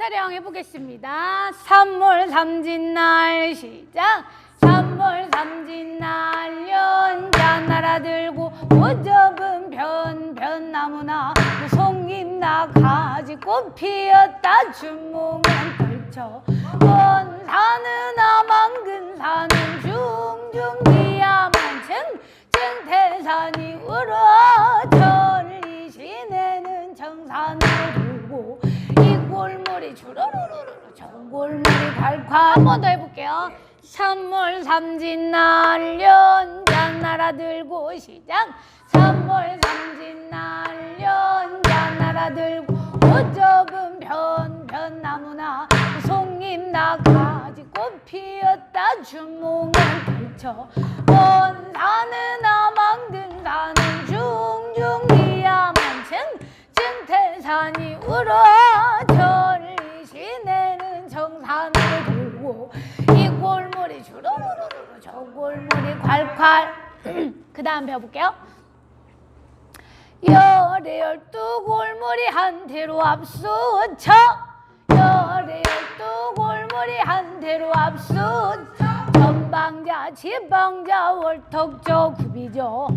타령 해보겠습니다. 삼월 삼진날 시작. 삼월 삼진날 연자 날아들고 오접은 변 변나무나 송잎 나 가지 꽃 피었다 주몽은 걸쳐 원산은 아망근산은 한 번 더 해볼게요. 삼월 삼진 날 연자 날아들고 시작 삼월 삼진 날 연자 날아들고 어접은 변 변나무나 송잎 나 가지 꽃 피었다 주몽을 걸쳐 원산은 아망든 산은 중중기야만 층층태산이 울어 들고 이 골물이 주르르르르 저 골물이 콸콸. 그 다음 배워볼게요. 열에 열두 골물이 한테로 앞서쳐. 열에 열두 골물이 한테로 앞서쳐. 전방자 지방자 월턱저 굽이죠.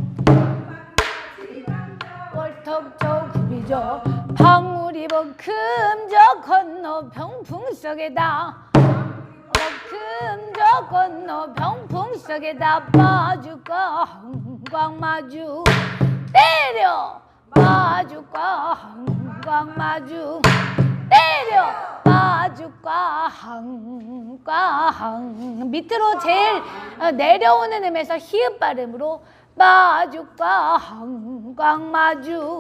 월턱저 굽이죠. 방울이 버금저 건너 병풍 속에다. 금저 건너 병풍 속에다 빠주까 한광 마주. 때려! 빠주까 한광 마주. 때려! 빠주까 한광. 밑으로 제일 어, 내려오는 음에서 히읗 발음으로 빠주까 한광 마주.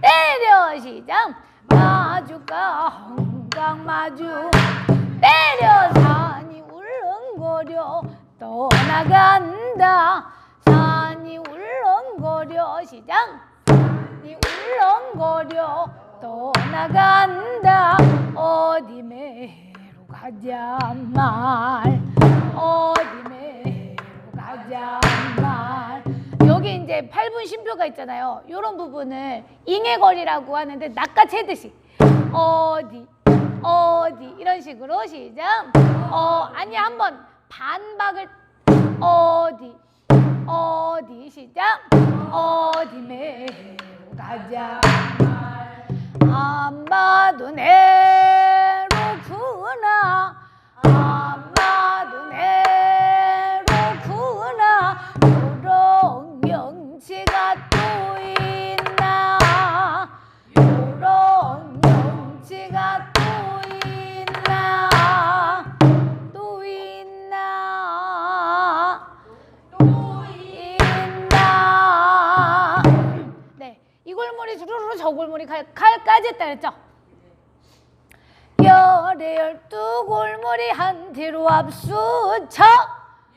때려! 시작! 마주가 한강마주. 때려! 산이 울렁거려 떠나간다. 산이 울렁거려 시작 산이 울렁거려 떠나간다. 어디 매로 가자 말. 어디 매로 가자 말. 여기 이제 8분 쉼표가 있잖아요. 이런 부분을 잉해거리라고 하는데 낚아채듯이. 어디 어디 이런 식으로 시작. 어 아니 한번 반박을 어디 어디 시작. 어디 매로 가자. 안 봐도 내 저 골물이 칼, 칼까지 했다 그랬죠? 열에 열두 골물이 한 뒤로 앞수쳐.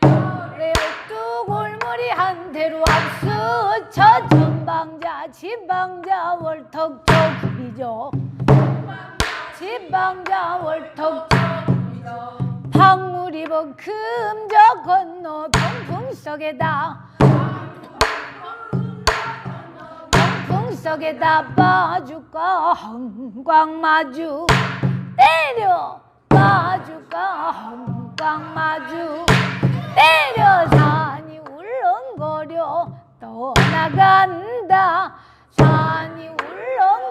열에 열두 골물이 한 뒤로 앞수쳐. 전방자 지방자 월턱저 굽이죠. 지방자 월턱저 방울이 버금저 건너 병풍 속에다 병풍 속에다 빠주까? 한광마주. 때려 빠주까? 한광마주. 때려 산이 울렁거려 떠나간다. 산이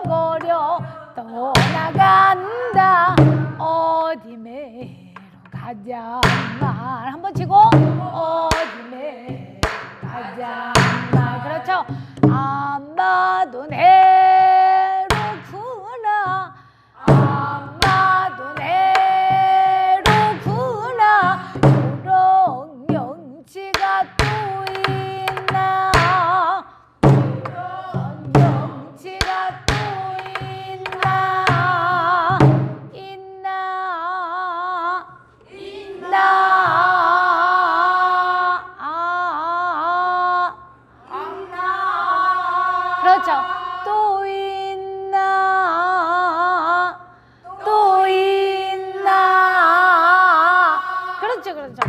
울렁거려 떠나간다. 어디 매로 가자. 말 한번 치고. 어 또 있나? 또 있나? 그렇죠, 그렇죠.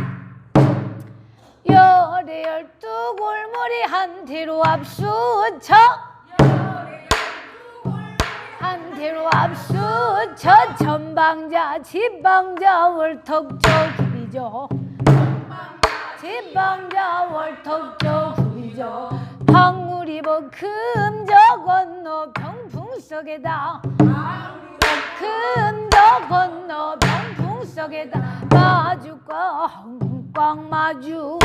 열에 열두 골물이 한 뒤로 앞수쳐 한 뒤로 앞수쳐 저 전방자 지방자 월턱저 구비죠 지방자 월턱저 구비죠 방울이버 금 저 건너 병풍 속에다. 금저 건너 병풍 속에다. 마주과 한국광 마주.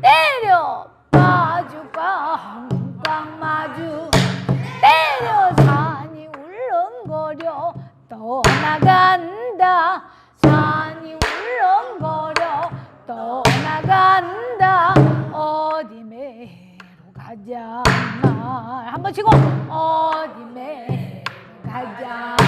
때려! 마주과 한국광 마주. 때려! 산이 울렁거려 떠나간다. 산 한번 치고 어디 매로 가자